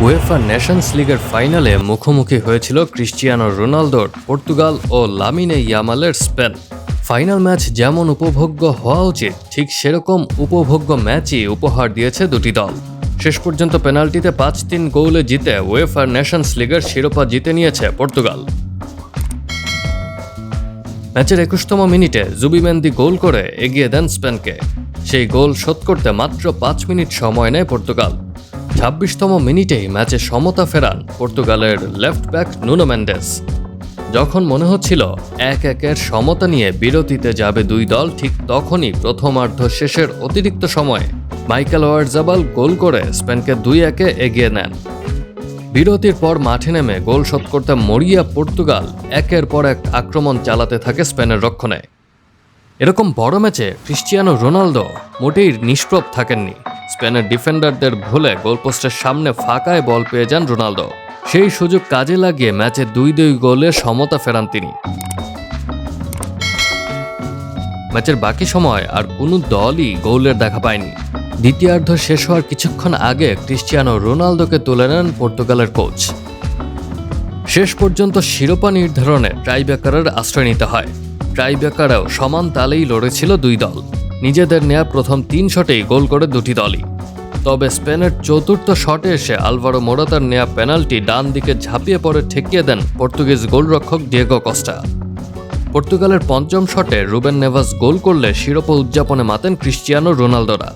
UEFA Nations লিগের ফাইনালে মুখোমুখি হয়েছিল ক্রিস্টিয়ানো রোনালদোর, পর্তুগাল ও লামিনে ইয়ামালের স্পেন। ফাইনাল ম্যাচ যেমন উপভোগ্য হওয়া উচিত, ঠিক সেরকম উপভোগ্য ম্যাচই উপহার দিয়েছে দুটি দল। শেষ পর্যন্ত পেনাল্টিতে পাঁচ তিন গোলে জিতে ওয়েফার নেশনস লিগের শিরোপা জিতে নিয়েছে পর্তুগাল। ম্যাচের একুশতম মিনিটে জুবিমেন্দি গোল করে এগিয়ে দেন স্পেনকে। সেই গোল শোধ করতে মাত্র পাঁচ মিনিট সময় নেয় পর্তুগাল। ছাব্বিশতম মিনিটেই ম্যাচে সমতা ফেরান পর্তুগালের লেফট ব্যাক নুনো মেন্ডেস। যখন মনে হচ্ছিল এক একের সমতা নিয়ে বিরতিতে যাবে দুই দল, ঠিক তখনই প্রথমার্ধ শেষের অতিরিক্ত সময়ে মাইকেল ওয়ার্জাবাল গোল করে স্পেনকে দুই একে এগিয়ে নেন। বিরতির পর মাঠে নেমে গোল শোধ করতে মরিয়া পর্তুগাল একের পর এক আক্রমণ চালাতে থাকে স্পেনের রক্ষণে। এরকম বড় ম্যাচে ক্রিস্টিয়ানো রোনালদো মোটেই নিষ্প্রভ থাকেননি। স্পেনের ডিফেন্ডারদের ভুলে গোলপোস্টের সামনে ফাঁকায় বল পেয়ে যান রোনালদো। সেই সুযোগ কাজে লাগিয়ে ম্যাচে দুই দুই গোলে সমতা ফেরান তিনি। ম্যাচের বাকি সময় আর কোনো দলই গোলের দেখা পায়নি। দ্বিতীয়ার্ধ শেষ হওয়ার কিছুক্ষণ আগে ক্রিস্টিয়ানো রোনালদোকে তুলে নেন পর্তুগালের কোচ। শেষ পর্যন্ত শিরোপা নির্ধারণে ট্রাইব্যাকারের আশ্রয় নিতে হয়। ট্রাইব্যাকারেও সমান তালেই লড়েছিল দুই দল। নিজেদের নেয়া প্রথম তিন শটেই গোল করে দুটি দলই। তবে স্পেনের চতুর্থ শটে এসে আলভারো মোরাতার নেয়া পেনাল্টি ডান দিকে ঝাঁপিয়ে পড়ে ঠেকিয়ে দেন পর্তুগিজ গোলরক্ষক ডিয়েগো কস্টা। পর্তুগালের পঞ্চম শটে রুবেন নেভাস গোল করলে শিরোপা উদযাপনে মাতেন ক্রিশ্চিয়ানো রোনালদোরা।